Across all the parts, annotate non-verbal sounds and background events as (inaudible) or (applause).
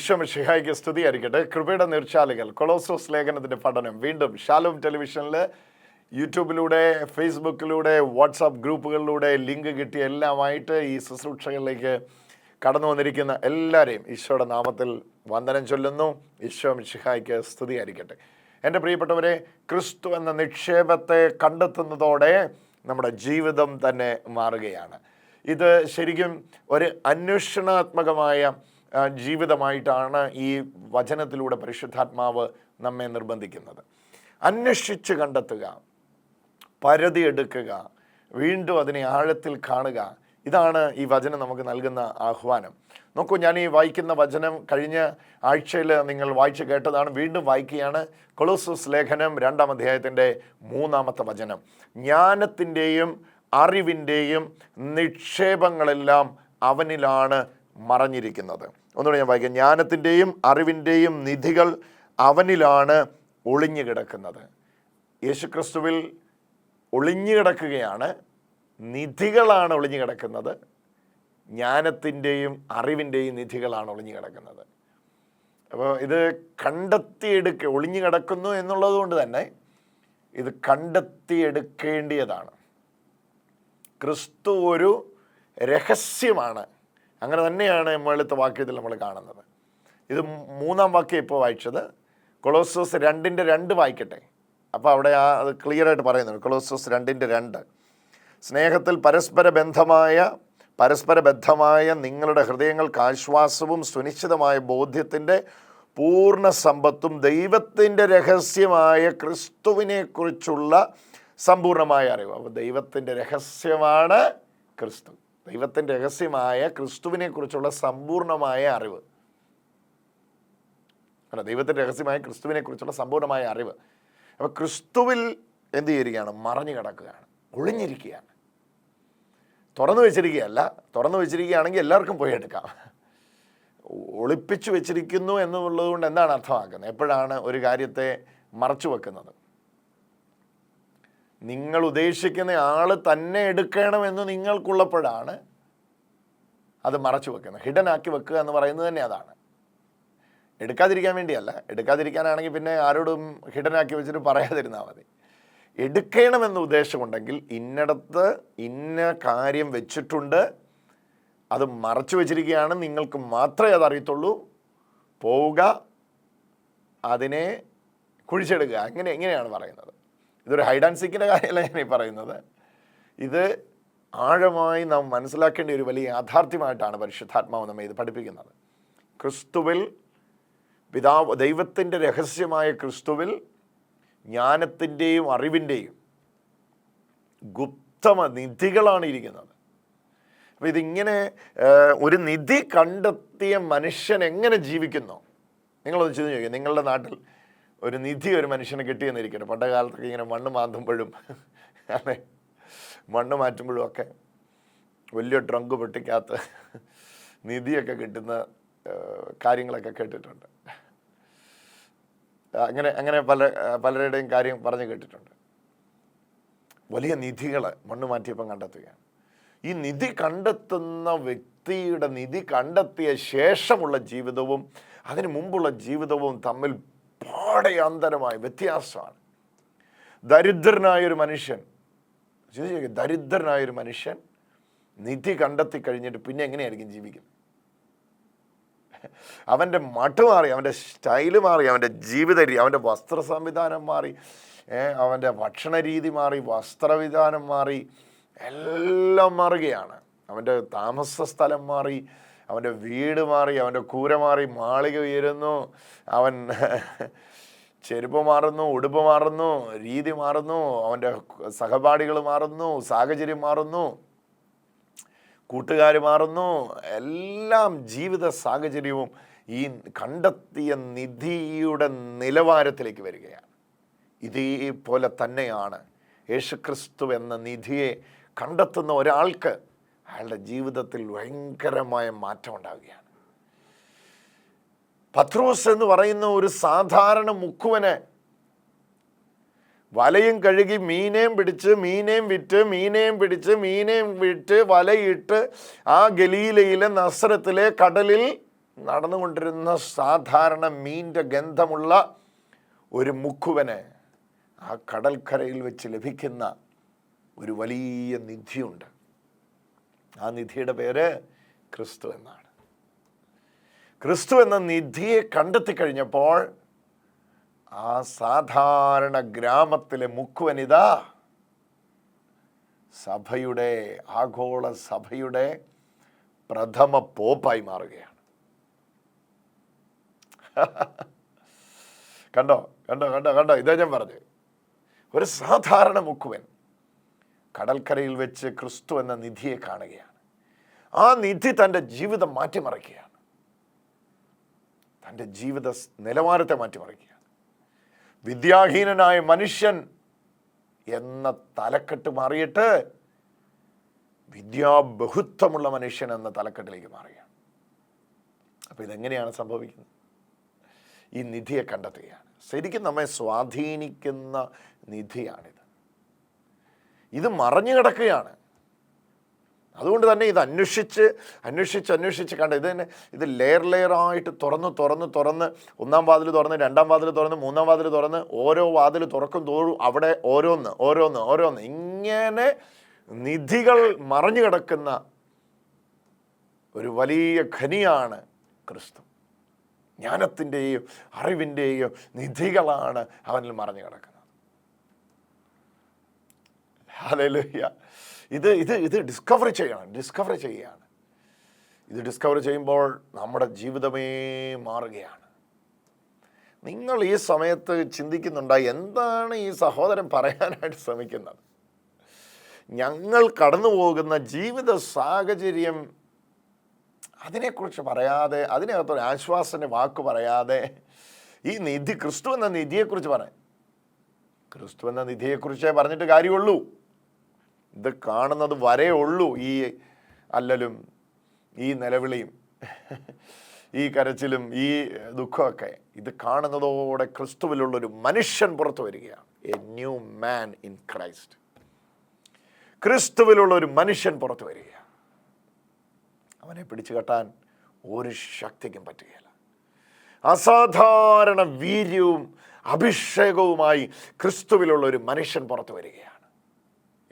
ഇഷ്ടമിഷിഹായിക്ക് സ്തുതിയായിരിക്കട്ടെ. കൃപയുടെ നീർച്ചാലുകൾ കൊളോസോസ് ലേഖനത്തിന്റെ പഠനം വീണ്ടും ഷാലോം ടെലിവിഷനിൽ യൂട്യൂബിലൂടെ ഫേസ്ബുക്കിലൂടെ വാട്സാപ്പ് ഗ്രൂപ്പുകളിലൂടെ ലിങ്ക് കിട്ടിയ എല്ലാമായിട്ട് ഈ ശുശ്രൂഷകളിലേക്ക് കടന്നു വന്നിരിക്കുന്ന എല്ലാവരെയും ഈശോയുടെ നാമത്തിൽ വന്ദനം ചൊല്ലുന്നു. ഈശോ മിഷിഹായിക്ക് സ്തുതിയായിരിക്കട്ടെ. എന്റെ പ്രിയപ്പെട്ടവരെ ക്രിസ്തു എന്ന നിക്ഷേപത്തെ കണ്ടെത്തുന്നതോടെ നമ്മുടെ ജീവിതം തന്നെ മാറുകയാണ്. ഇത് ശരിക്കും ഒരു അന്വേഷണാത്മകമായ ജീവിതമായിട്ടാണ് ഈ വചനത്തിലൂടെ പരിശുദ്ധാത്മാവ് നമ്മെ നിർബന്ധിക്കുന്നത്. അന്വേഷിച്ച് കണ്ടെത്തുക പരതി എടുക്കുക വീണ്ടും അതിനെ ആഴത്തിൽ കാണുക. ഇതാണ് ഈ വചനം നമുക്ക് നൽകുന്ന ആഹ്വാനം. നോക്കൂ ഞാൻ ഈ വായിക്കുന്ന വചനം കഴിഞ്ഞ ആഴ്ചയിൽ നിങ്ങൾ വായിച്ചു കേട്ടതാണ്. വീണ്ടും വായിക്കുകയാണ്. കൊളോസസ് ലേഖനം രണ്ടാം അധ്യായത്തിന്റെ മൂന്നാമത്തെ വചനം. ജ്ഞാനത്തിന്റെയും അറിവിന്റെയും നിക്ഷേപങ്ങളെല്ലാം അവനിലാണ് മറഞ്ഞിരിക്കുന്നത്. ഒന്നുകൂടെ ഞാൻ വായിക്കാം. ജ്ഞാനത്തിന്റെയും അറിവിന്റെയും നിധികൾ അവനിലാണ് ഒളിഞ്ഞു കിടക്കുന്നത്. യേശുക്രിസ്തുവിൽ ഒളിഞ്ഞു കിടക്കുകയാണ്. നിധികളാണ് ഒളിഞ്ഞു കിടക്കുന്നത്. ജ്ഞാനത്തിന്റെയും അറിവിന്റെയും നിധികളാണ് ഒളിഞ്ഞു കിടക്കുന്നത്. അപ്പോൾ ഇത് കണ്ടെത്തിയെടുക്കുക ഒളിഞ്ഞു കിടക്കുന്നു എന്നുള്ളത് കൊണ്ട് തന്നെ ഇത് കണ്ടെത്തിയെടുക്കേണ്ടിയതാണ് ക്രിസ്തു ഒരു രഹസ്യമാണ്. അങ്ങനെ തന്നെയാണ് മുകളിലത്തെ വാക്യത്തിൽ നമ്മൾ കാണുന്നത്. ഇത് മൂന്നാം വാക്യം ഇപ്പോൾ വായിച്ചത്. കൊളോസോസ് രണ്ടിന്റെ രണ്ട് വായിക്കട്ടെ. അപ്പോൾ അവിടെ ആ അത് ക്ലിയർ ആയിട്ട് പറയുന്നുണ്ട്. കൊളോസോസ് രണ്ടിന്റെ രണ്ട്. സ്നേഹത്തിൽ പരസ്പര ബന്ധമായ പരസ്പര ബദ്ധമായ നിങ്ങളുടെ ഹൃദയങ്ങൾക്ക് ആശ്വാസവും സുനിശ്ചിതമായ ബോധ്യത്തിന്റെ പൂർണ സമ്പത്തും ദൈവത്തിന്റെ രഹസ്യമായ ക്രിസ്തുവിനെക്കുറിച്ചുള്ള സമ്പൂർണമായ അറിവ്. അപ്പോൾ ദൈവത്തിന്റെ രഹസ്യമാണ് ക്രിസ്തു. ദൈവത്തിന്റെ രഹസ്യമായ ക്രിസ്തുവിനെക്കുറിച്ചുള്ള സമ്പൂർണമായ അറിവ്. അല്ല ദൈവത്തിന്റെ രഹസ്യമായ ക്രിസ്തുവിനെക്കുറിച്ചുള്ള സമ്പൂർണമായ അറിവ്. അപ്പോൾ ക്രിസ്തുവിൽ എന്ത് ചെയ്യുകയാണ്? മറഞ്ഞു കിടക്കുകയാണ്. ഒളിഞ്ഞിരിക്കുകയാണ്. തുറന്നു വെച്ചിരിക്കുകയല്ല. തുറന്നു വെച്ചിരിക്കുകയാണെങ്കിൽ എല്ലാവർക്കും പോയി എടുക്കാം. ഒളിപ്പിച്ചു വെച്ചിരിക്കുന്നു എന്നുള്ളത് കൊണ്ട് എന്താണ് അർത്ഥമാക്കുന്നത്? എപ്പോഴാണ് ഒരു കാര്യത്തെ മറച്ചു വെക്കുന്നത്? നിങ്ങൾ ഉദ്ദേശിക്കുന്ന ആൾ തന്നെ എടുക്കണമെന്ന് നിങ്ങൾക്കുള്ളപ്പോഴാണ് അത് മറച്ചു വെക്കുന്നത്. ഹിഡൻ ആക്കി വെക്കുക എന്ന് പറയുന്നത് തന്നെ അതാണ്. എടുക്കാതിരിക്കാൻ വേണ്ടിയല്ല. എടുക്കാതിരിക്കാനാണെങ്കിൽ പിന്നെ ആരോടും ഹിഡൻ ആക്കി വെച്ചിട്ട് പറയാതിരുന്നാൽ മതി. എടുക്കണമെന്ന ഉദ്ദേശമുണ്ടെങ്കിൽ ഇന്നടത്ത് ഇന്ന കാര്യം വെച്ചിട്ടുണ്ട് അത് മറച്ചു വെച്ചിരിക്കുകയാണ്. നിങ്ങൾക്ക് മാത്രമേ അത് അറിയത്തുള്ളൂ. പോവുക അതിനെ കുഴിച്ചെടുക്കുക അങ്ങനെ എങ്ങനെയാണ് പറയുന്നത്. ഇതൊരു ഹൈഡ് ആൻഡ് സീക്കിന്റെ കാര്യമല്ല ഞാൻ ഈ പറയുന്നത്. ഇത് ആഴമായി നാം മനസ്സിലാക്കേണ്ട ഒരു വലിയ യാഥാർത്ഥ്യമായിട്ടാണ് പരിശുദ്ധാത്മാവ് നമ്മെ ഇത് പഠിപ്പിക്കുന്നത്. ക്രിസ്തുവിൽ പിതാവ് ദൈവത്തിന്റെ രഹസ്യമായ ക്രിസ്തുവിൽ ജ്ഞാനത്തിന്റെയും അറിവിന്റെയും ഗുപ്തമ നിധികളാണ് ഇരിക്കുന്നത്. അപ്പോൾ ഇതിങ്ങനെ ഒരു നിധി കണ്ടെത്തിയ മനുഷ്യൻ എങ്ങനെ ജീവിക്കുന്നു? നിങ്ങളൊന്ന് ചെയ്ത് ചോദിക്കുക നിങ്ങളുടെ നാട്ടിൽ ഒരു നിധി ഒരു മനുഷ്യന് കിട്ടിയെന്നിരിക്കട്ടെ പണ്ട കാലത്തൊക്കെ ഇങ്ങനെ മണ്ണ് മാന്തുമ്പോഴും അതെ മണ്ണ് മാറ്റുമ്പോഴും ഒക്കെ വലിയ ട്രങ്ക് പൊട്ടിക്കകത്ത് നിധിയൊക്കെ കിട്ടുന്ന കാര്യങ്ങളൊക്കെ കേട്ടിട്ടുണ്ട്. അങ്ങനെ അങ്ങനെ പല പലരുടെയും കാര്യം പറഞ്ഞു കേട്ടിട്ടുണ്ട്. വലിയ നിധികൾ മണ്ണ് മാറ്റിയപ്പം കണ്ടെത്തുകയാണ്. ഈ നിധി കണ്ടെത്തുന്ന വ്യക്തിയുടെ നിധി കണ്ടെത്തിയ ശേഷമുള്ള ജീവിതവും അതിനു മുമ്പുള്ള ജീവിതവും തമ്മിൽ പാടെ അന്തരമായ വ്യത്യാസമാണ്. ദരിദ്രനായൊരു മനുഷ്യൻ ദരിദ്രനായൊരു മനുഷ്യൻ നിധി കണ്ടെത്തി കഴിഞ്ഞിട്ട് പിന്നെ എങ്ങനെയായിരിക്കും ജീവിക്കുന്നത്? അവന്റെ മട്ട് മാറി അവന്റെ സ്റ്റൈൽ മാറി അവന്റെ ജീവിത രീതി അവന്റെ വസ്ത്ര സംവിധാനം മാറി അവന്റെ ഭക്ഷണ രീതി മാറി വസ്ത്രവിധാനം മാറി എല്ലാം മാറുകയാണ്. അവന്റെ താമസ സ്ഥലം മാറി അവന്റെ വീട് മാറി അവന്റെ കൂര മാറി മാളിക ഉയരുന്നു അവൻ ചെരുപ്പ് മാറുന്നു ഉടുപ്പ് മാറുന്നു രീതി മാറുന്നു അവന്റെ സഹപാഠികൾ മാറുന്നു സാഹചര്യം മാറുന്നു കൂട്ടുകാർ മാറുന്നു എല്ലാം ജീവിത സാഹചര്യവും ഈ കണ്ടെത്തിയ നിധിയുടെ നിലവാരത്തിലേക്ക് വരികയാണ്. ഇതേപോലെ തന്നെയാണ് യേശുക്രിസ്തു എന്ന നിധിയെ കണ്ടെത്തുന്ന ഒരാൾക്ക് അയാളുടെ ജീവിതത്തിൽ ഭയങ്കരമായ മാറ്റം ഉണ്ടാവുകയാണ് പത്രോസ് എന്ന് പറയുന്ന ഒരു സാധാരണ മുക്കുവനെ വലയും കഴുകി മീനേയും പിടിച്ച് മീനേയും വിറ്റ് മീനേയും പിടിച്ച് മീനേയും വിറ്റ് വലയിട്ട് ആ ഗലീലയിലെ നസ്രത്തിലെ കടലിൽ നടന്നുകൊണ്ടിരുന്ന സാധാരണ മീന്റെ ഗന്ധമുള്ള ഒരു മുക്കുവനെ ആ കടൽക്കരയിൽ വെച്ച് ലഭിക്കുന്ന ഒരു വലിയ നിധിയുണ്ട്. ആ നിധിയുടെ പേര് ക്രിസ്തു എന്നാണ്. ക്രിസ്തു എന്ന നിധിയെ കണ്ടെത്തി കഴിഞ്ഞപ്പോൾ ആ സാധാരണ ഗ്രാമത്തിലെ മുക്കുവനിത സഭയുടെ ആഗോള സഭയുടെ പ്രഥമ പോപ്പായി മാറുകയാണ്. (laughs) കണ്ടോ കണ്ടോ കണ്ടോ കണ്ടോ? ഇതാ ഞാൻ പറഞ്ഞു ഒരു സാധാരണ മുക്കുവൻ കടൽക്കരയിൽ വെച്ച് ക്രിസ്തു എന്ന നിധിയെ കാണുകയാണ്. ആ നിധി തന്റെ ജീവിതം മാറ്റിമറിക്കുകയാണ്. തന്റെ ജീവിത നിലവാരത്തെ മാറ്റിമറിക്കുക. വിദ്യാഹീനനായ മനുഷ്യൻ എന്ന തലക്കെട്ട് മാറിയിട്ട് വിദ്യാബഹുത്വമുള്ള മനുഷ്യൻ എന്ന തലക്കെട്ടിലേക്ക് മാറുകയാണ്. അപ്പോൾ ഇതെങ്ങനെയാണ് സംഭവിക്കുന്നത്? ഈ നിധിയെ കണ്ടെത്തുകയാണ്. ശരിക്കും നമ്മെ സ്വാധീനിക്കുന്ന നിധിയാണിത്. ഇത് മറഞ്ഞു കിടക്കുകയാണ് അതുകൊണ്ട് തന്നെ ഇത് അന്വേഷിച്ച് അന്വേഷിച്ച് അന്വേഷിച്ച് കണ്ട ഇത് തന്നെ ഇത് ലെയർ ലെയറായിട്ട് തുറന്ന് തുറന്ന് തുറന്ന് ഒന്നാം വാതിൽ തുറന്ന് രണ്ടാം വാതിൽ തുറന്ന് മൂന്നാം വാതിൽ തുറന്ന് ഓരോ വാതിൽ തുറക്കും തോറും അവിടെ ഓരോന്ന് ഓരോന്ന് ഓരോന്ന് ഇങ്ങനെ നിധികൾ മറഞ്ഞു കിടക്കുന്ന ഒരു വലിയ ഖനിയാണ് ക്രിസ്തു. ജ്ഞാനത്തിന്റെയും അറിവിന്റെയും നിധികളാണ് അവനിൽ മറഞ്ഞു കിടക്കുന്നത്. ഹല്ലേലൂയ ഇത് ഇത് ഇത് ഡിസ്കവർ ചെയ്യണം ഡിസ്കവർ ചെയ്യുകയാണ് ഇത് ഡിസ്കവർ ചെയ്യുമ്പോൾ നമ്മുടെ ജീവിതമേ മാറുകയാണ്. നിങ്ങൾ ഈ സമയത്ത് ചിന്തിക്കുന്നുണ്ടായി എന്താണ് ഈ സഹോദരൻ പറയാനായിട്ട് ശ്രമിക്കുന്നത്? ഞങ്ങൾ കടന്നു പോകുന്ന ജീവിത സാഹചര്യം അതിനെക്കുറിച്ച് പറയാതെ അതിനകത്തൊരു ആശ്വാസന്റെ വാക്ക് പറയാതെ ഈ നിധി ക്രിസ്തു എന്ന നിധിയെക്കുറിച്ച് പറയാം ക്രിസ്തു എന്ന നിധിയെക്കുറിച്ചേ പറഞ്ഞിട്ട് കാര്യമുള്ളൂ. ഇത് കാണുന്നത് വരേ ഉള്ളൂ ഈ അല്ലലും ഈ നിലവിളിയും ഈ കരച്ചിലും ഈ ദുഃഖമൊക്കെ. ഇത് കാണുന്നതോടെ ക്രിസ്തുവിലുള്ളൊരു മനുഷ്യൻ പുറത്തു വരികയാണ്. A new man in Christ ക്രിസ്തുവിലുള്ള ഒരു മനുഷ്യൻ പുറത്തു വരികയാണ്. അവനെ പിടിച്ചു കെട്ടാൻ ഒരു ശക്തിക്കും പറ്റുകയില്ല. അസാധാരണ വീര്യവും അഭിഷേകവുമായി ക്രിസ്തുവിലുള്ള ഒരു മനുഷ്യൻ പുറത്തു വരികയാണ്.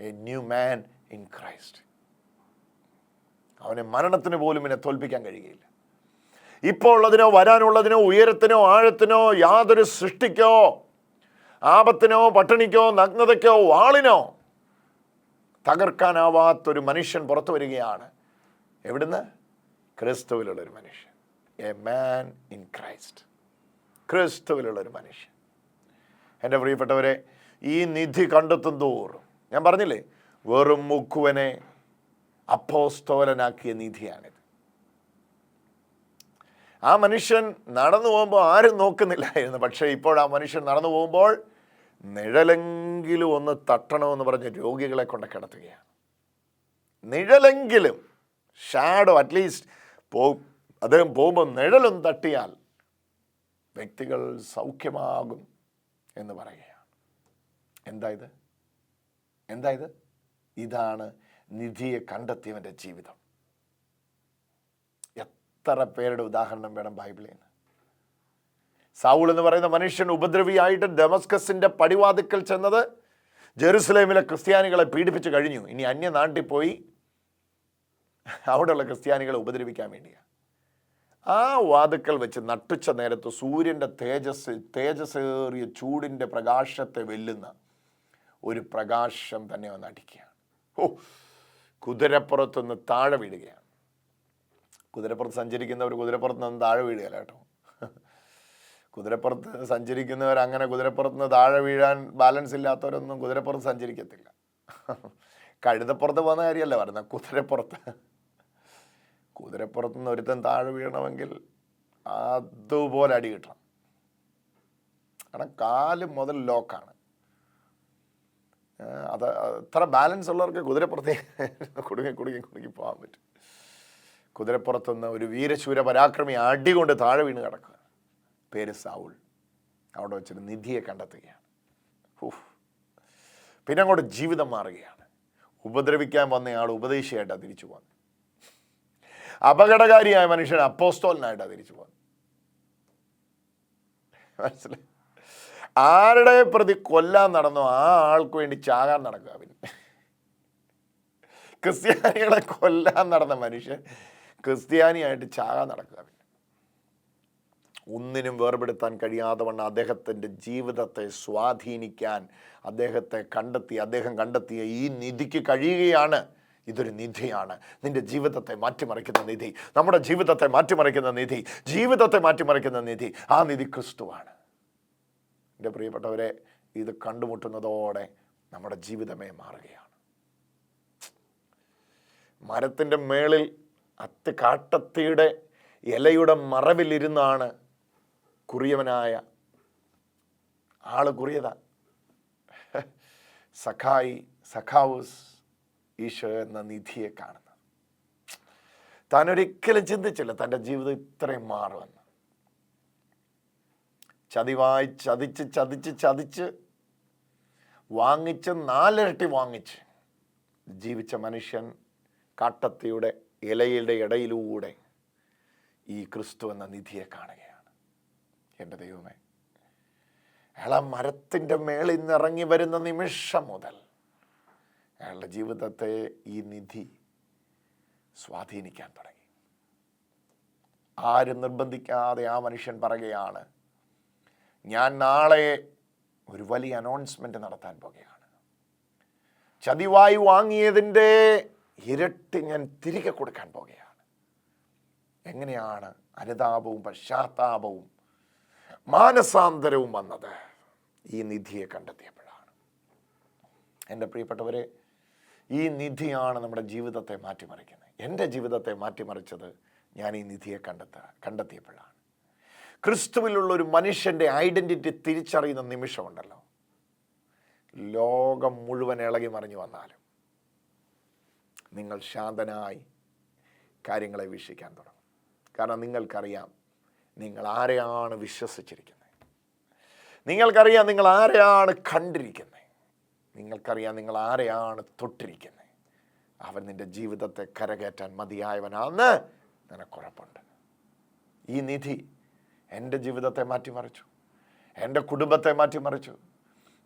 A new man in Christ അവനെ മരണത്തിന് പോലും എന്നെ തോൽപ്പിക്കാൻ കഴിയുകയില്ല. ഇപ്പോൾ ഉള്ളതിനോ വരാനുള്ളതിനോ ഉയരത്തിനോ ആഴത്തിനോ യാതൊരു സൃഷ്ടിക്കോ ആപത്തിനോ പട്ടിണിക്കോ നഗ്നതയ്ക്കോ വാളിനോ തകർക്കാനാവാത്തൊരു മനുഷ്യൻ പുറത്തു വരികയാണ് എവിടുന്ന്? ക്രിസ്തുവിലുള്ളൊരു മനുഷ്യൻ. എ മാൻ ഇൻ ക്രൈസ്റ്റ് ക്രിസ്തുവിലുള്ളൊരു മനുഷ്യൻ. എന്റെ പ്രിയപ്പെട്ടവരെ ഈ നിധി കണ്ടെത്തും തോറും ഞാൻ പറഞ്ഞില്ലേ? വെറും മുക്കുവനെ അപ്പോസ്തോലനാക്കിയ നിധിയാണിത് ആ മനുഷ്യൻ നടന്നു പോകുമ്പോൾ ആരും നോക്കുന്നില്ലായിരുന്നു. പക്ഷേ ഇപ്പോൾ ആ മനുഷ്യൻ നടന്നു പോകുമ്പോൾ നിഴലെങ്കിലും ഒന്ന് തട്ടണമെന്ന് പറഞ്ഞ് രോഗികളെ കൊണ്ട് കിടത്തുകയാണ്. നിഴലെങ്കിലും ഷാഡോ അറ്റ്ലീസ്റ്റ് പോ അദ്ദേഹം പോകുമ്പോൾ നിഴലും തട്ടിയാൽ വ്യക്തികൾ സൗഖ്യമാകും എന്ന് പറയുകയാണ്. എന്താ ഇത്? എന്താ ഇത്? ഇതാണ് നിധിയെ കണ്ടെത്തിയവന്റെ ജീവിതം. എത്ര പേരുടെ ഉദാഹരണം വേണം ബൈബിളിൽ നിന്ന്? സാവൂൾ എന്ന് പറയുന്ന മനുഷ്യൻ ഉപദ്രവിയായിട്ട് ഡെമസ്കസിന്റെ പടിവാതിക്കൽ ചെന്നത് ജെറുസലേമിലെ ക്രിസ്ത്യാനികളെ പീഡിപ്പിച്ച് കഴിഞ്ഞു. ഇനി അന്യ നാട്ടിൽ പോയി അവിടെയുള്ള ക്രിസ്ത്യാനികളെ ഉപദ്രവിക്കാൻ വേണ്ടിയാണ് ആ വാതുക്കൽ വെച്ച് നട്ടുച്ച നേരത്ത് സൂര്യന്റെ തേജസ് തേജസ്സേറിയ ചൂടിന്റെ പ്രകാശത്തെ വെല്ലുന്ന ഒരു പ്രകാശം തന്നെ വന്ന് അടിക്കുകയാണ്. ഓ കുതിരപ്പുറത്തുനിന്ന് താഴെ വീഴുകയാണ്. കുതിരപ്പുറത്ത് സഞ്ചരിക്കുന്നവർ കുതിരപ്പുറത്ത് നിന്ന് താഴെ വീഴുകയല്ല കേട്ടോ. കുതിരപ്പുറത്ത് സഞ്ചരിക്കുന്നവർ അങ്ങനെ കുതിരപ്പുറത്ത് നിന്ന് താഴെ വീഴാൻ ബാലൻസ് ഇല്ലാത്തവരൊന്നും കുതിരപ്പുറത്ത് സഞ്ചരിക്കത്തില്ല. കഴുതപ്പുറത്ത് പോകുന്ന കാര്യമല്ല പറയുന്നത് കുതിരപ്പുറത്ത്. കുതിരപ്പുറത്ത് നിന്ന് ഒരുത്തൻ താഴെ വീഴണമെങ്കിൽ അതുപോലെ അടി കിട്ടണം. കാരണം കാൽ മുതൽ ലോക്കാണ്. അത് അത്ര ബാലൻസ് ഉള്ളവർക്ക് കുതിരപ്പുറത്തെ കുടുങ്ങി കുടുങ്ങി കുടുങ്ങി പോകാൻ പറ്റും. കുതിരപ്പുറത്തുനിന്ന് ഒരു വീരശൂര പരാക്രമി അടികൊണ്ട് താഴെ വീണ് കിടക്കുക. പേര് സാവുൾ. അവിടെ വെച്ചൊരു നിധിയെ കണ്ടെത്തുകയാണ്. പിന്നെ അങ്ങോട്ട് ജീവിതം മാറുകയാണ്. ഉപദ്രവിക്കാൻ വന്നയാൾ ഉപദേശിയായിട്ടാണ് തിരിച്ചു പോകുന്നത് അപകടകാരിയായ മനുഷ്യൻ അപ്പോസ്തോലിനായിട്ടാണ് തിരിച്ചു പോകുന്നത് മനസ്സിലായി? ആരുടെ പ്രതി കൊല്ലാൻ നടന്നോ ആ ആൾക്ക് വേണ്ടി ചാകാൻ നടക്കുക പിന്നെ ക്രിസ്ത്യാനികളെ കൊല്ലാൻ നടന്ന മനുഷ്യൻ ക്രിസ്ത്യാനിയായിട്ട് ചാകാൻ നടക്കുക പിന്നെ ഒന്നിനും വേർപെടുത്താൻ കഴിയാതെ വണ്ണം അദ്ദേഹത്തിന്റെ ജീവിതത്തെ സ്വാധീനിക്കാൻ അദ്ദേഹത്തെ കണ്ടെത്തി അദ്ദേഹം കണ്ടെത്തിയ ഈ നിധിക്ക് കഴിയുകയാണ്. ഇതൊരു നിധിയാണ്. നിന്റെ ജീവിതത്തെ മാറ്റിമറിക്കുന്ന നിധി നമ്മുടെ ജീവിതത്തെ മാറ്റിമറിക്കുന്ന നിധി ജീവിതത്തെ മാറ്റിമറിക്കുന്ന നിധി ആ നിധി ക്രിസ്തുവാണ്. എന്റെ പ്രിയപ്പെട്ടവരെ ഇത് കണ്ടുമുട്ടുന്നതോടെ നമ്മുടെ ജീവിതമേ മാറുകയാണ്. മരത്തിന്റെ മേളിൽ അത്തി കാട്ടത്തിയുടെ ഇലയുടെ മറവിലിരുന്നാണ് കുറിയവനായ ആൾ കുറിയത. സഖായി സഖാവൂസ് ഈശോ എന്ന നിധിയെ കാണുന്നത്. താനൊരിക്കലും ചിന്തിച്ചില്ല തന്റെ ജീവിതം ഇത്രയും മാറുമെന്ന്. ചതിവായി ചതിച്ച് ചതിച്ച് ചതിച്ച് വാങ്ങിച്ച് നാലിരട്ടി വാങ്ങിച്ച് ജീവിച്ച മനുഷ്യൻ കാട്ടത്തിയുടെ ഇലയുടെ ഇടയിലൂടെ ഈ ക്രിസ്തു എന്ന നിധിയെ കാണുകയാണ്. എന്റെ ദൈവമേ അയാൾ മരത്തിന്റെ മേളിൽ നിന്ന് ഇറങ്ങി വരുന്ന നിമിഷം മുതൽ അയാളുടെ ജീവിതത്തെ ഈ നിധി സ്വാധീനിക്കാൻ തുടങ്ങി. ആരും നിർബന്ധിക്കാതെ ആ മനുഷ്യൻ പറയുകയാണ് ഞാൻ നാളെ ഒരു വലിയ അനൗൺസ്മെന്റ് നടത്താൻ പോകുകയാണ് ചതിവായി വാങ്ങിയതിന്റെ ഇരട്ടി ഞാൻ തിരികെ കൊടുക്കാൻ പോകുകയാണ് എങ്ങനെയാണ് അനുതാപവും പശ്ചാത്താപവും മാനസാന്തരവും വന്നത്? ഈ നിധിയെ കണ്ടെത്തിയപ്പോഴാണ്. എന്റെ പ്രിയപ്പെട്ടവരെ ഈ നിധിയാണ് നമ്മുടെ ജീവിതത്തെ മാറ്റിമറിക്കുന്നത്. എന്റെ ജീവിതത്തെ മാറ്റിമറിച്ചത് ഞാൻ ഈ നിധിയെ കണ്ടെത്ത കണ്ടെത്തിയപ്പോഴാണ്. ക്രിസ്തുവിലുള്ള ഒരു മനുഷ്യന്റെ ഐഡന്റിറ്റി തിരിച്ചറിയുന്ന നിമിഷമുണ്ടല്ലോ. ലോകം മുഴുവൻ ഇളകി മറിഞ്ഞു വന്നാലും നിങ്ങൾ ശാന്തനായി കാര്യങ്ങളെ വീക്ഷിക്കാൻ തുടങ്ങും. കാരണം നിങ്ങൾക്കറിയാം നിങ്ങൾ ആരെയാണ് വിശ്വസിച്ചിരിക്കുന്നത്? നിങ്ങൾക്കറിയാം നിങ്ങൾ ആരെയാണ് കണ്ടിരിക്കുന്നത്? നിങ്ങൾക്കറിയാം നിങ്ങൾ ആരെയാണ് തൊട്ടിരിക്കുന്നത്? അവൻ നിന്റെ ജീവിതത്തെ കരകയറ്റാൻ മതിയായവനാന്ന് നിനക്കുറപ്പുണ്ട്. ഈ നിധി എന്റെ ജീവിതത്തെ മാറ്റിമറിച്ചു. എന്റെ കുടുംബത്തെ മാറ്റിമറിച്ചു.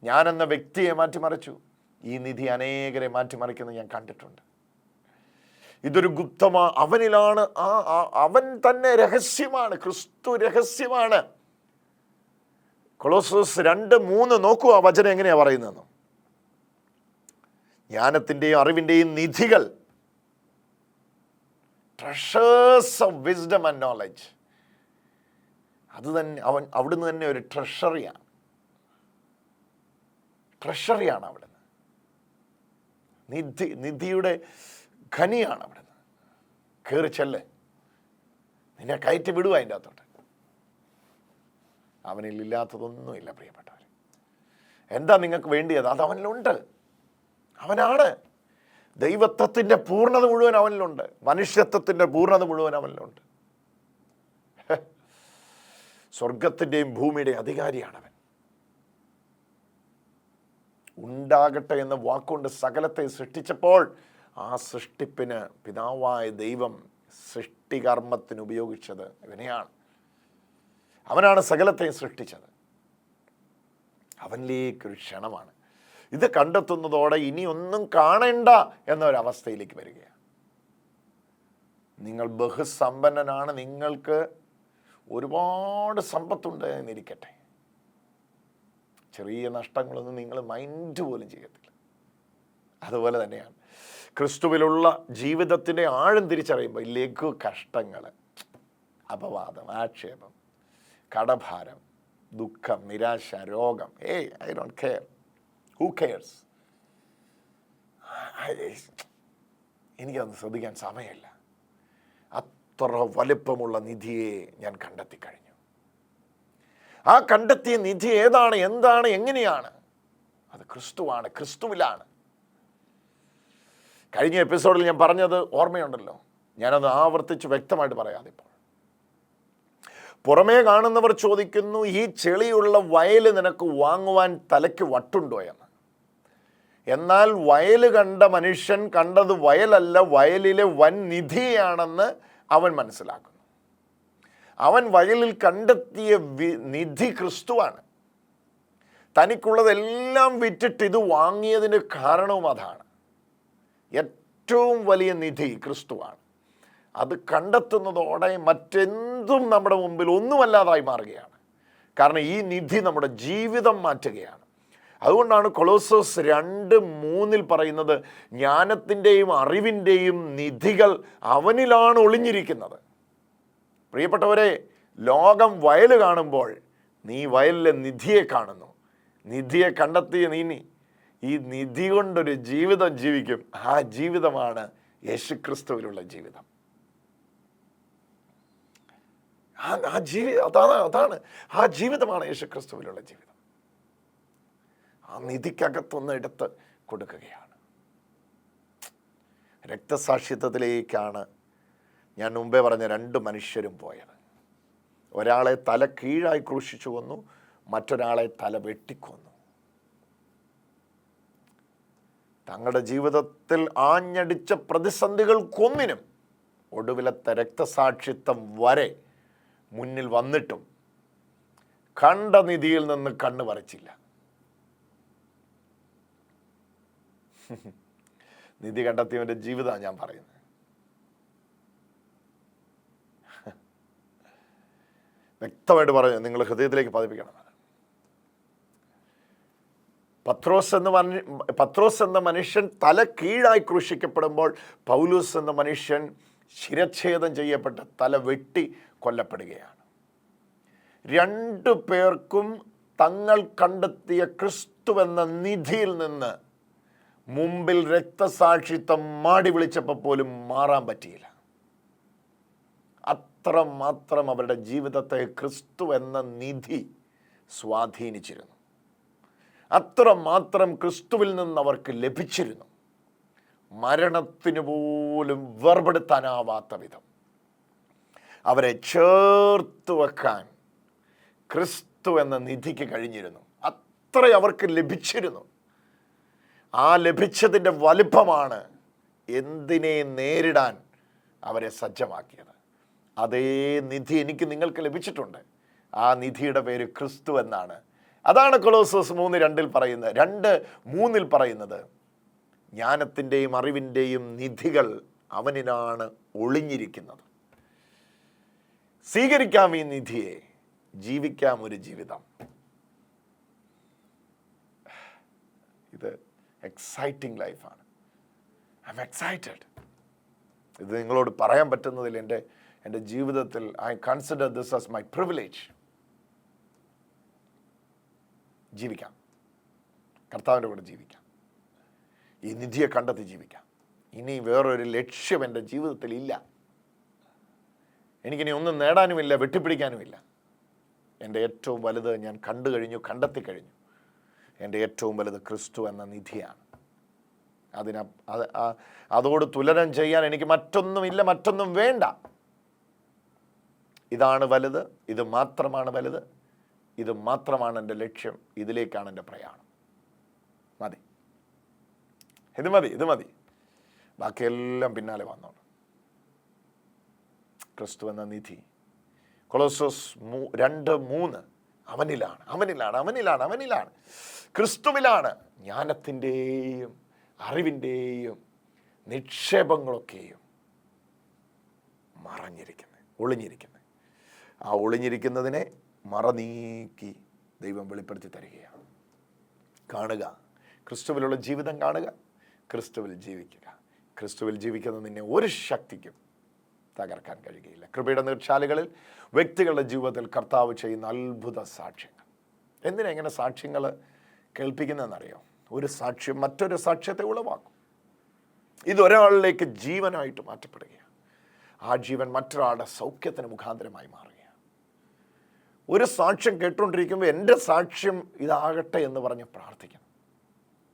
ഞാനെന്ന വ്യക്തിയെ മാറ്റിമറിച്ചു. ഈ നിധി അനേകരെ മാറ്റിമറിക്കുന്നത് ഞാൻ കണ്ടിട്ടുണ്ട്. ഇതൊരു ഗുപ്തമാ അവനിലാണ് ആ അവൻ തന്നെ രഹസ്യമാണ്. ക്രിസ്തു രഹസ്യമാണ്. കൊളോസസ് രണ്ട് മൂന്ന് നോക്കൂ ആ വചനം എങ്ങനെയാണ് പറയുന്നതെന്ന്. ജ്ഞാനത്തിന്റെയും അറിവിന്റെയും നിധികൾ. Treasures of wisdom and knowledge അത് തന്നെ അവൻ അവിടുന്ന് തന്നെ ഒരു ട്രഷറിയാണ് ട്രഷറിയാണ് അവിടുന്ന്. നിധി നിധിയുടെ ഖനിയാണ് അവിടുന്ന്. കയറി ചെല്ല്. നിന്നെ കയറ്റി വിടുക അതിന്റെ അകത്തോട്ട്. അവനിൽ ഇല്ലാത്തതൊന്നുമില്ല പ്രിയപ്പെട്ടവർ എന്താ നിങ്ങൾക്ക് വേണ്ടിയത്? അത് അവനിലുണ്ട്. അവനാണ്. ദൈവത്വത്തിന്റെ പൂർണത മുഴുവൻ അവനിലുണ്ട്. മനുഷ്യത്വത്തിന്റെ പൂർണത മുഴുവൻ അവനിലുണ്ട്. സ്വർഗത്തിന്റെയും ഭൂമിയുടെയും അധികാരിയാണ് അവൻ ഉണ്ടാകട്ടെ എന്ന വാക്കുകൊണ്ട് സകലത്തെ സൃഷ്ടിച്ചപ്പോൾ ആ സൃഷ്ടിപ്പിന് പിതാവായ ദൈവം സൃഷ്ടികർമ്മത്തിന് ഉപയോഗിച്ചത് ഇവനെയാണ്. അവനാണ് സകലത്തെയും സൃഷ്ടിച്ചത്. അവനിലേക്കൊരു ക്ഷണമാണ്. ഇത് കണ്ടെത്തുന്നതോടെ ഇനിയൊന്നും കാണേണ്ട എന്നൊരവസ്ഥയിലേക്ക് വരികയാണ്. നിങ്ങൾ ബഹുസമ്പന്നനാണ് നിങ്ങൾക്ക് ഒരുപാട് സമ്പത്തുണ്ട് എന്നിരിക്കട്ടെ. ചെറിയ നഷ്ടങ്ങളൊന്നും നിങ്ങൾ മൈൻഡ് പോലും ചെയ്യത്തില്ല. അതുപോലെ തന്നെയാണ്. ക്രിസ്തുവിലുള്ള ജീവിതത്തിന്റെ ആഴം തിരിച്ചറിയുമ്പോൾ ലഘു കഷ്ടങ്ങൾ അപവാദം ആക്ഷേപം കടഭാരം ദുഃഖം നിരാശ രോഗം ഏയ് I don't care. Who cares? എനിക്കതൊന്നും ശ്രദ്ധിക്കാൻ സമയമില്ല. അത്ര വലിപ്പമുള്ള നിധിയെ ഞാൻ കണ്ടെത്തി കഴിഞ്ഞു ആ കണ്ടെത്തിയ നിധി ഏതാണ് എന്താണ് എങ്ങനെയാണ്? അത് ക്രിസ്തുവാണ് ക്രിസ്തുവിലാണ്. കഴിഞ്ഞ എപ്പിസോഡിൽ ഞാൻ പറഞ്ഞത് ഓർമ്മയുണ്ടല്ലോ. ഞാനത് ആവർത്തിച്ച് വ്യക്തമായിട്ട് പറയാതെ ഇപ്പോൾ. പുറമേ കാണുന്നവർ ചോദിക്കുന്നു ഈ ചെളിയുള്ള വയൽ നിനക്ക് വാങ്ങുവാൻ തലയ്ക്ക് വട്ടുണ്ടോ എന്ന്? എന്നാൽ വയൽ കണ്ട മനുഷ്യൻ കണ്ടത് വയലല്ല വയലിലെ വൻ നിധിയാണെന്ന് അവൻ മനസ്സിലാക്കുന്നു. അവൻ വയലിൽ കണ്ടെത്തിയ നിധി ക്രിസ്തുവാണ്. തനിക്കുള്ളതെല്ലാം വിറ്റിട്ട് ഇത് വാങ്ങിയതിന് കാരണവും അതാണ്. ഏറ്റവും വലിയ നിധി ക്രിസ്തുവാണ്. അത് കണ്ടെത്തുന്നതോടെ മറ്റെന്തും നമ്മുടെ മുമ്പിൽ ഒന്നുമല്ലാതായി മാറുകയാണ്. കാരണം ഈ നിധി നമ്മുടെ ജീവിതം മാറ്റുകയാണ്. അതുകൊണ്ടാണ് കൊളോസോസ് രണ്ട് മൂന്നിൽ പറയുന്നത് ജ്ഞാനത്തിന്റെയും അറിവിന്റെയും നിധികൾ അവനിലാണ് ഒളിഞ്ഞിരിക്കുന്നത്. പ്രിയപ്പെട്ടവരെ ലോകം വയൽ കാണുമ്പോൾ നീ വയലിലെ നിധിയെ കാണുന്നു. നിധിയെ കണ്ടെത്തിയ നീ നീ ഈ നിധി കൊണ്ടൊരു ജീവിതം ജീവിക്കും. ആ ജീവിതമാണ് യേശുക്രിസ്തുവിലുള്ള ജീവിതം. ആ ജീവി അതാണ് അതാണ്. ആ ജീവിതമാണ് യേശുക്രിസ്തുവിലുള്ള ജീവിതം. ആ നിധിക്കകത്തൊന്ന് എടുത്ത് കൊടുക്കുകയാണ്. രക്തസാക്ഷിത്വത്തിലേക്കാണ് ഞാൻ മുമ്പേ പറഞ്ഞ രണ്ട് മനുഷ്യരും പോയത്. ഒരാളെ തല കീഴായി ക്രൂശിച്ചു കൊന്നു മറ്റൊരാളെ തല വെട്ടിക്കൊന്നു. തങ്ങളുടെ ജീവിതത്തിൽ ആഞ്ഞടിച്ച പ്രതിസന്ധികൾക്കൊന്നിനും ഒടുവിലത്തെ രക്തസാക്ഷിത്വം വരെ മുന്നിൽ വന്നിട്ടും കണ്ട നിധിയിൽ നിന്ന് കണ്ണു പറിച്ചില്ല (laughs) നിധി കണ്ടെത്തിയവന്റെ ജീവിതമാണ് ഞാൻ പറയുന്നത്. (laughs) വ്യക്തമായിട്ട് പറഞ്ഞു നിങ്ങൾ ഹൃദയത്തിലേക്ക് പതിപ്പിക്കണം. പത്രോസ് എന്ന മനു പത്രോസ് എന്ന മനുഷ്യൻ തല കീഴായി ക്രൂശിക്കപ്പെടുമ്പോൾ പൗലൂസ് എന്ന മനുഷ്യൻ ശിരച്ഛേദം ചെയ്യപ്പെട്ട് തല വെട്ടി കൊല്ലപ്പെടുകയാണ്. രണ്ടു പേർക്കും തങ്ങൾ കണ്ടെത്തിയ ക്രിസ്തു എന്ന നിധിയിൽ നിന്ന് മുമ്പിൽ രക്തസാക്ഷിത്വം മാടി വിളിച്ചപ്പോൾ പോലും മാറാൻ പറ്റിയില്ല. അത്ര മാത്രം അവരുടെ ജീവിതത്തെ ക്രിസ്തു എന്ന നിധി സ്വാധീനിച്ചിരുന്നു. അത്ര മാത്രം ക്രിസ്തുവിൽ നിന്ന് അവർക്ക് ലഭിച്ചിരുന്നു. മരണത്തിന് പോലും വേർപെടുത്താനാവാത്ത വിധം. അവരെ ചേർത്ത് വെക്കാൻ ക്രിസ്തു എന്ന നിധിക്ക് കഴിഞ്ഞിരുന്നു. അത്ര അവർക്ക് ലഭിച്ചിരുന്നു. ആ ലഭിച്ചതിന്റെ വലിപ്പമാണ് എന്തിനെ നേരിടാൻ അവരെ സജ്ജമാക്കിയത്. അതേ നിധി എനിക്ക് നിങ്ങൾക്ക് ലഭിച്ചിട്ടുണ്ട്. ആ നിധിയുടെ പേര് ക്രിസ്തു എന്നാണ്. അതാണ് കൊളോസസ് മൂന്ന് രണ്ടിൽ പറയുന്നത്. രണ്ട് മൂന്നിൽ പറയുന്നത് ജ്ഞാനത്തിന്റെയും അറിവിന്റെയും നിധികൾ അവനിലാണ് ഒളിഞ്ഞിരിക്കുന്നത്. സ്വീകരിക്കാം ഈ നിധിയെ ജീവിക്കാം ഒരു ജീവിതം. ഇത് എക്സൈറ്റിംഗ് ലൈഫാണ് ഐ എം എക്സൈറ്റഡ് ഇത് നിങ്ങളോട് പറയാൻ പറ്റുന്നതിൽ എന്റെ എന്റെ ജീവിതത്തിൽ I consider this as my privilege ജീവിക്കാം. കർത്താവിന്റെ കൂടെ ജീവിക്കാം. ഈ നിധിയെ കണ്ടെത്തി ജീവിക്കാം. ഇനി വേറൊരു ലക്ഷ്യം എന്റെ ജീവിതത്തിൽ ഇല്ല. എനിക്കിനി ഒന്നും നേടാനുമില്ല വെട്ടിപ്പിടിക്കാനുമില്ല. എന്റെ ഏറ്റവും വലുത് ഞാൻ കണ്ടു കഴിഞ്ഞു കണ്ടെത്തി കഴിഞ്ഞു എന്റെ ഏറ്റവും വലുത് ക്രിസ്തു എന്ന നിധിയാണ്. അതിന അത് അതോട് തുലനം ചെയ്യാൻ എനിക്ക് മറ്റൊന്നും ഇല്ല മറ്റൊന്നും വേണ്ട. ഇതാണ് വലുത് ഇത് മാത്രമാണ് വലുത് ഇത് മാത്രമാണ് എന്റെ ലക്ഷ്യം ഇതിലേക്കാണ് എന്റെ പ്രയാണം. മതി. ഇത് മതി ഇത് മതി. ബാക്കിയെല്ലാം പിന്നാലെ വന്നോളൂ. ക്രിസ്തു എന്ന നിധി. കൊളോസോസ് രണ്ട് മൂന്ന് അവനിലാണ് അവനിലാണ് അവനിലാണ് അവനിലാണ്. ക്രിസ്തുവിലാണ് ജ്ഞാനത്തിന്റെയും അറിവിന്റെയും നിക്ഷേപങ്ങളൊക്കെയും മറഞ്ഞിരിക്കുന്നത് ഒളിഞ്ഞിരിക്കുന്നത് ആ ഒളിഞ്ഞിരിക്കുന്നതിനെ മറനീക്കി ദൈവം വെളിപ്പെടുത്തി തരികയാണ്. കാണുക ക്രിസ്തുവിലുള്ള ജീവിതം കാണുക ക്രിസ്തുവിൽ ജീവിക്കുക. ക്രിസ്തുവിൽ ജീവിക്കുന്ന നിന്നെ ഒരു ശക്തിക്കും തകർക്കാൻ കഴിയുകയില്ല. കൃപയുടെ നീർച്ചാലുകളിൽ വ്യക്തികളുടെ ജീവിതത്തിൽ കർത്താവ് ചെയ്യുന്ന അത്ഭുത സാക്ഷ്യങ്ങൾ. എന്തിനാ ഇങ്ങനെ സാക്ഷ്യങ്ങൾ കേൾപ്പിക്കുന്നതെന്നറിയോ? ഒരു സാക്ഷ്യം മറ്റൊരു സാക്ഷ്യത്തെ ഉളവാക്കും. ഇതൊരാളിലേക്ക് ജീവനായിട്ട് മാറ്റപ്പെടുകയാണ്. ആ ജീവൻ മറ്റൊരാളുടെ സൗഖ്യത്തിന് മുഖാന്തരമായി മാറുകയാണ്. ഒരു സാക്ഷ്യം കേട്ടുകൊണ്ടിരിക്കുമ്പോൾ എന്റെ സാക്ഷ്യം ഇതാകട്ടെ എന്ന് പറഞ്ഞ് പ്രാർത്ഥിക്കണം.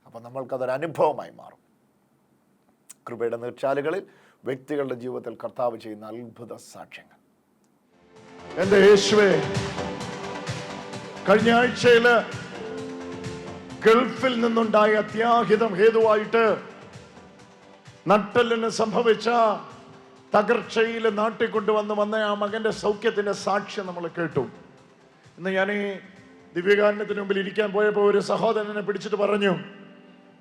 അപ്പം നമ്മൾക്കതൊരു അനുഭവമായി മാറും. കൃപയുടെ നീർച്ചാലുകളിൽ വ്യക്തികളുടെ ജീവിതത്തിൽ കർത്താവ് ചെയ്യുന്ന അത്ഭുത സാക്ഷ്യങ്ങൾ. എന്റെ യേശുവേ കഴിഞ്ഞ ആഴ്ചയിൽ ഗൾഫിൽ നിന്നുണ്ടായ അത്യാഹിതം ഹേതുവായിട്ട് നട്ടലിന് സംഭവിച്ച തകർച്ചയിൽ നാട്ടിക്കൊണ്ടുവന്ന് വന്ന ആ മകന്റെ സൗഖ്യത്തിന്റെ സാക്ഷ്യം നമ്മൾ കേട്ടു. ഇന്ന് ഞാൻ ഈ ദിവ്യകാരണത്തിന് മുമ്പിൽ ഇരിക്കാൻ പോയപ്പോൾ ഒരു സഹോദരനെ പിടിച്ചിട്ട് പറഞ്ഞു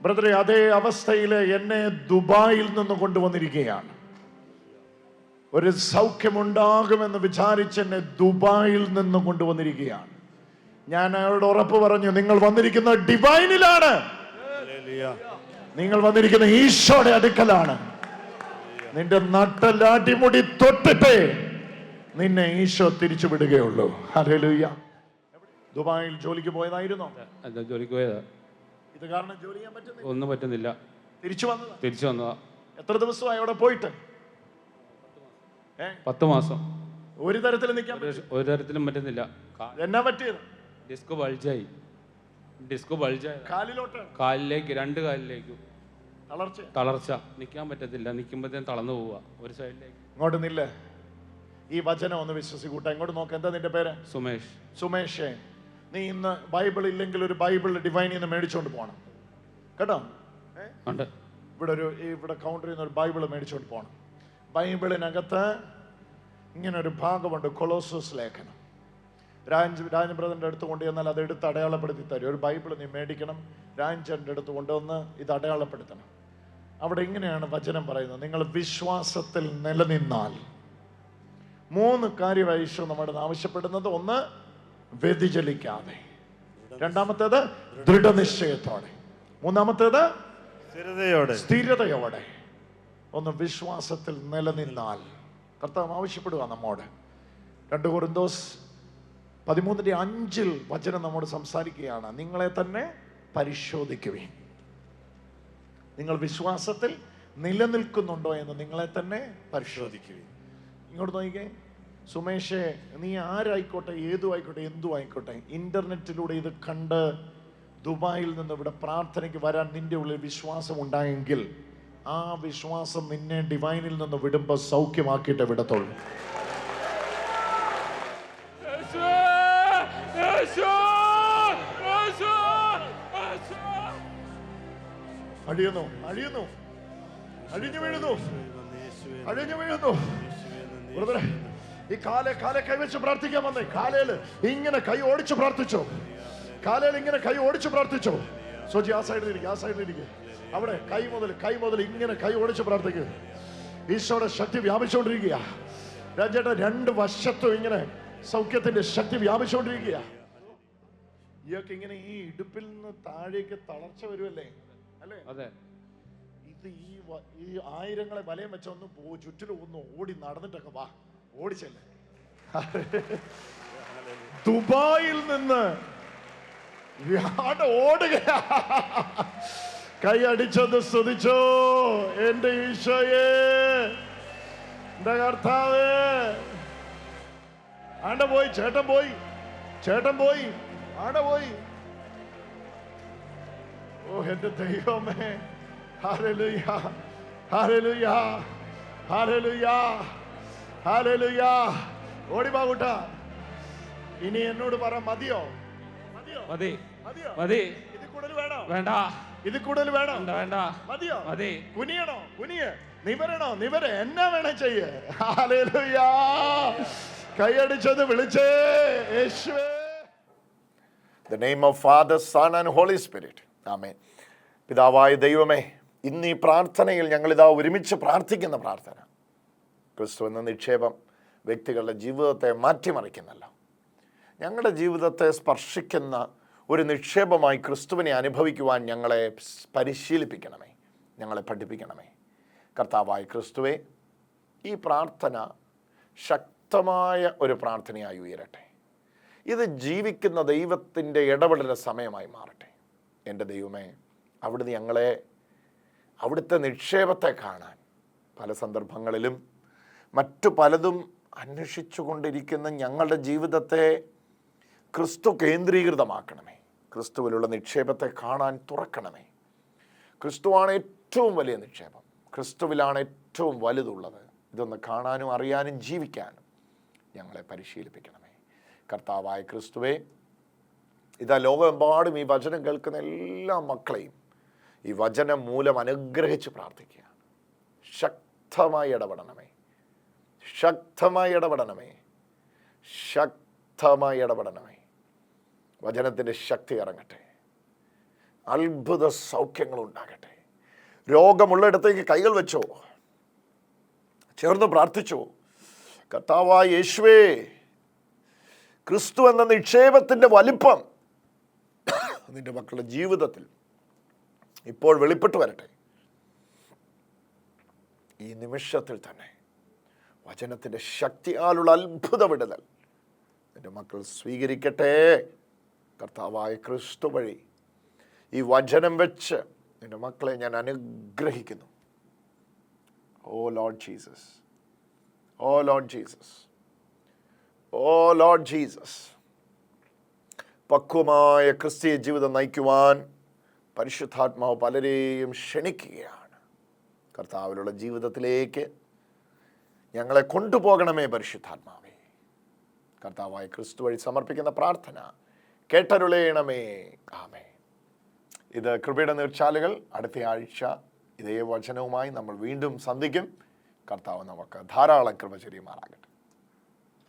ബ്രദറെ അതേ അവസ്ഥയിൽ എന്നെ ദുബായിൽ നിന്ന് കൊണ്ടുവന്നിരിക്കുകയാണ്. ഒരു സൗഖ്യമുണ്ടാകുമെന്ന് വിചാരിച്ച് എന്നെ ദുബായിൽ നിന്ന് കൊണ്ടുവന്നിരിക്കുകയാണ്. ഞാൻ അയാളോട് ഉറപ്പ് പറഞ്ഞു നിങ്ങൾ വന്നിരിക്കുന്ന ഡിവൈനിലാണ്. നിങ്ങൾ വന്നിരിക്കുന്ന ഈശോയുടെ അടുക്കലാണ്. നിന്റെ നട്ടലാട്ടിമുടി തൊട്ടിട്ടേ നിന്നെ ഈശോ തിരിച്ചു വിടുകയുള്ളൂ ഹല്ലേലൂയ. ദുബായിൽ ജോലിക്ക് പോയതായിരുന്നോ? ജോലിക്ക് പോയതാ. ഇത് കാരണം ജോലി ചെയ്യാൻ പറ്റുന്നില്ല. ഒന്നും പറ്റുന്നില്ല. തിരിച്ചു വന്നതാ. തിരിച്ചു വന്നതാ. എത്ര ദിവസമായി അവിടെ പോയിട്ട്? ഏ? പത്ത് മാസം. ഒരു തരത്തിലും നിൽക്കാൻ ഒരു ഒരു തരത്തിലും പറ്റുന്നില്ല. കാ- എന്നാ പറ്റിയത്? ഡിസ്ക് ബൾജായി ഡിസ്ക് ബൾജായി കാലിലോട്ടാണ് കാലിലേക്ക് രണ്ട് കാലിലേക്കും. തളർച്ച? തളർച്ച. നിൽക്കാൻ പറ്റത്തില്ല. നിൽക്കുമ്പോഴത്തേനും തളർന്നു പോവുക. ഒരു സൈഡിലേക്ക്. ഇങ്ങോട്ട് നില്ല. ഈ വചനം ഒന്ന് വിശ്വസിക്കൂട്ട ഇങ്ങോട്ട് നോക്ക്. എന്താ നിന്റെ പേര്? സുമേഷ്. സുമേഷേ നീ ഇന്ന് ബൈബിൾ ഇല്ലെങ്കിൽ ഒരു ബൈബിൾ ഡിവൈനിൽ നിന്ന് മേടിച്ചോണ്ട് പോകണം കേട്ടോ? ഏ? ഇവിടെ ഒരു ഇവിടെ കൗണ്ടറിൽ നിന്ന് ഒരു ബൈബിൾ മേടിച്ചോണ്ട് പോകണം ബൈബിളിനകത്ത് ഇങ്ങനെ ഒരു ഭാഗമുണ്ട് കൊളോസസ് ലേഖനം. രാജ് രാജബ്രദറിന്റെ അടുത്ത് കൊണ്ടുവന്നാൽ അത് എടുത്ത് അടയാളപ്പെടുത്തി തരും. ഒരു ബൈബിൾ നീ മേടിക്കണം രാജന്റെ അടുത്ത് കൊണ്ടുവന്ന് ഇത് അടയാളപ്പെടുത്തണം. അവിടെ ഇങ്ങനെയാണ് വചനം പറയുന്നത്. നിങ്ങൾ വിശ്വാസത്തിൽ നിലനിന്നാൽ മൂന്ന് കാര്യമായി ഈശോ നമ്മുടെ ആവശ്യപ്പെടുന്നത്. ഒന്ന് വ്യതിചലിക്കാതെ. രണ്ടാമത്തേത് ദൃഢനിശ്ചയത്തോടെ. മൂന്നാമത്തേത് സ്ഥിരതയോടെ. സ്ഥിരതയോടെ. ഒന്ന് വിശ്വാസത്തിൽ നിലനിന്നാൽ. കർത്താവ് ആവശ്യപ്പെടുക നമ്മോട്. രണ്ട് കുറിന്തോസ് പതിമൂന്നിന്റെ അഞ്ചിൽ വചനം നമ്മോട് സംസാരിക്കുകയാണ്. നിങ്ങളെ തന്നെ പരിശോധിക്കുവിൻ. നിങ്ങൾ വിശ്വാസത്തിൽ നിലനിൽക്കുന്നുണ്ടോ എന്ന് നിങ്ങളെ തന്നെ പരിശോധിക്കുവിൻ. ഇങ്ങോട്ട് നോക്കിക്കേ. സുമേഷേ നീ ആരായിക്കോട്ടെ ഏതു ആയിക്കോട്ടെ എന്തു ആയിക്കോട്ടെ ഇന്റർനെറ്റിലൂടെ ഇത് കണ്ട് ദുബായിൽ നിന്ന് ഇവിടെ പ്രാർത്ഥനയ്ക്ക് വരാൻ നിന്റെ ഉള്ളിൽ വിശ്വാസം ഉണ്ടായെങ്കിൽ ആ വിശ്വാസം നിന്നെ ഡിവൈനിൽ നിന്ന് വിടുമ്പോൾ സൗഖ്യമാക്കിയിട്ട് വിടത്തുള്ളൂ. അഴിയുന്നു അഴിയുന്നു അഴിഞ്ഞു വീഴുന്നു. അഴിഞ്ഞു വീഴുന്നു. ഈ കാലെ കാലെ കൈവച്ച് പ്രാർത്ഥിക്കാൻ വന്നേ. കാലയിൽ ഇങ്ങനെ കൈ ഓടിച്ചു പ്രാർത്ഥിച്ചോ. കാലയിൽ ഇങ്ങനെ കൈ ഓടിച്ചു പ്രാർത്ഥിച്ചോ. സോജി ആ സൈഡിൽ ഇരിക്കുക ആ സൈഡിൽ ഇരിക്കുക അവിടെ കൈ മുതൽ കൈ മുതൽ ഇങ്ങനെ കൈ ഓടിച്ച് പ്രാർത്ഥിക്കുക ഈശോയുടെ ശക്തി വ്യാപിച്ചുകൊണ്ടിരിക്കുക രാജേട്ട രണ്ട് വശത്തും ഇങ്ങനെ സൗഖ്യത്തിന്റെ ശക്തി വ്യാപിച്ചുകൊണ്ടിരിക്കുക ഇയാൾക്ക് ഇങ്ങനെ ഈ ഇടുപ്പിൽ നിന്ന് താഴേക്ക് തളർച്ച വരുമല്ലേ അല്ലേ? അതെ. ഇത് ഈ ആയിരങ്ങളെ വലയം വെച്ച ഒന്ന് പോ ചുറ്റിലും ഒന്ന് ഓടി നടന്നിട്ടൊക്കെ വാ. ഓടിച്ചല്ലേ ദുബായിൽ നിന്ന് ഓടുക കൈ അടിച്ചൊന്ന് സ്തുതിച്ചോ എന്റെ ഈശോയെ. എന്റെ കർത്താവേ. ആണ്ട പോയി ചേട്ടൻ പോയി ചേട്ടൻ പോയി ആണ്ട പോയി. ഓ എന്റെ ദൈവമേ. ഹാരലുയാ ഹാരലുയാ ഹല്ലേലൂയ ഹല്ലേലൂയ ഓടി കൂട്ടാ. ഇനി എന്നോട് പറ മതിയോ? മതിയോ? മതി. മതിയോ? മതി. ഇത് കൂടുതൽ വേണോ? വേണ്ട. ഇത് കൂടുതൽ വേണോ? വേണ്ട വേണ്ട. മതിയോ? മതി. കുനിയണോ? കുനിയ. നിവരണോ? നിവര. എന്നാ വേണം ചെയ്യേ. ഹല്ലേലൂയ കൈയടിച്ചത് വിളിച്ചേ. യേശുവേ. The name of father son and holy spirit ആമേ പിതാവായ ദൈവമേ ഇന്ന് ഈ പ്രാർത്ഥനയിൽ ഞങ്ങളിതാ ഒരുമിച്ച് പ്രാർത്ഥിക്കുന്ന പ്രാർത്ഥന. ക്രിസ്തു എന്ന നിക്ഷേപം വ്യക്തികളുടെ ജീവിതത്തെ മാറ്റിമറിക്കുന്നല്ല. ഞങ്ങളുടെ ജീവിതത്തെ സ്പർശിക്കുന്ന ഒരു നിക്ഷേപമായി ക്രിസ്തുവിനെ അനുഭവിക്കുവാൻ ഞങ്ങളെ പരിശീലിപ്പിക്കണമേ. ഞങ്ങളെ പഠിപ്പിക്കണമേ. കർത്താവായ ക്രിസ്തുവെ ഈ പ്രാർത്ഥന ശക്തമായ ഒരു പ്രാർത്ഥനയായി ഉയരട്ടെ. ഇത് ജീവിക്കുന്ന ദൈവത്തിന്റെ ഇടപെടൽ സമയമായി മാറട്ടെ. എന്റെ ദൈവമേ അവിടുന്ന് ഞങ്ങളെ അവിടുത്തെ നിക്ഷേപത്തെ കാണാൻ പല സന്ദർഭങ്ങളിലും മറ്റു പലതും അന്വേഷിച്ചു കൊണ്ടിരിക്കുന്ന ഞങ്ങളുടെ ജീവിതത്തെ ക്രിസ്തു കേന്ദ്രീകൃതമാക്കണമേ. ക്രിസ്തുവിലുള്ള നിക്ഷേപത്തെ കാണാൻ തുറക്കണമേ. ക്രിസ്തുവാണ് ഏറ്റവും വലിയ നിക്ഷേപം. ക്രിസ്തുവിലാണ് ഏറ്റവും വലുതുള്ളത്. ഇതൊന്ന് കാണാനും അറിയാനും ജീവിക്കാനും ഞങ്ങളെ പരിശീലിപ്പിക്കണമേ. കർത്താവായ ക്രിസ്തുവേ ഇതാ ലോകമെമ്പാടും ഈ വചനം കേൾക്കുന്ന എല്ലാ മക്കളെയും ഈ വചനം മൂലം അനുഗ്രഹിച്ച് പ്രാർത്ഥിക്കുക ശക്തമായി ഇടപെടണമേ. ശക്തമായി ഇടപെടണമേ. ശക്തമായി ഇടപെടണമേ. വചനത്തിന്റെ ശക്തി ഇറങ്ങട്ടെ. അത്ഭുത സൗഖ്യങ്ങൾ ഉണ്ടാകട്ടെ. രോഗമുള്ളിടത്തേക്ക് കൈകൾ വെച്ചോ. ചേർന്ന് പ്രാർത്ഥിച്ചു. കർത്താവായ യേശുവേ ക്രിസ്തു എന്ന നിക്ഷേപത്തിന്റെ വലിപ്പം നിന്റെ മക്കളുടെ ജീവിതത്തിൽ ഇപ്പോൾ വെളിപ്പെട്ട് വരട്ടെ. ഈ നിമിഷത്തിൽ തന്നെ വചനത്തിന്റെ ശക്തിയാലുള്ള അത്ഭുത വിടുതൽ എന്റെ മക്കൾ സ്വീകരിക്കട്ടെ. കർത്താവായ ക്രിസ്തു വഴി ഈ വചനം വെച്ച് എന്റെ മക്കളെ ഞാൻ അനുഗ്രഹിക്കുന്നു. O lord Jesus. O lord Jesus. O lord Jesus. പക്വമായ ക്രിസ്തീയ ജീവിതം നയിക്കുവാൻ പരിശുദ്ധാത്മാവ് പലരെയും ക്ഷണിക്കുകയാണ്. കർത്താവിലുള്ള ജീവിതത്തിലേക്ക് ഞങ്ങളെ കൊണ്ടുപോകണമേ പരിശുദ്ധാത്മാവേ. കർത്താവായ ക്രിസ്തു വഴി സമർപ്പിക്കുന്ന പ്രാർത്ഥന കേട്ടരുളയണമേ ആമേ ഇത് കൃപയുടെ നീർച്ചാലുകൾ അടുത്ത ആഴ്ച ഇതേ വചനവുമായി നമ്മൾ വീണ്ടും സന്ധിക്കും. കർത്താവ് നമുക്ക് ധാരാളം കൃപ ചൊരിയുമാറാകട്ടെ.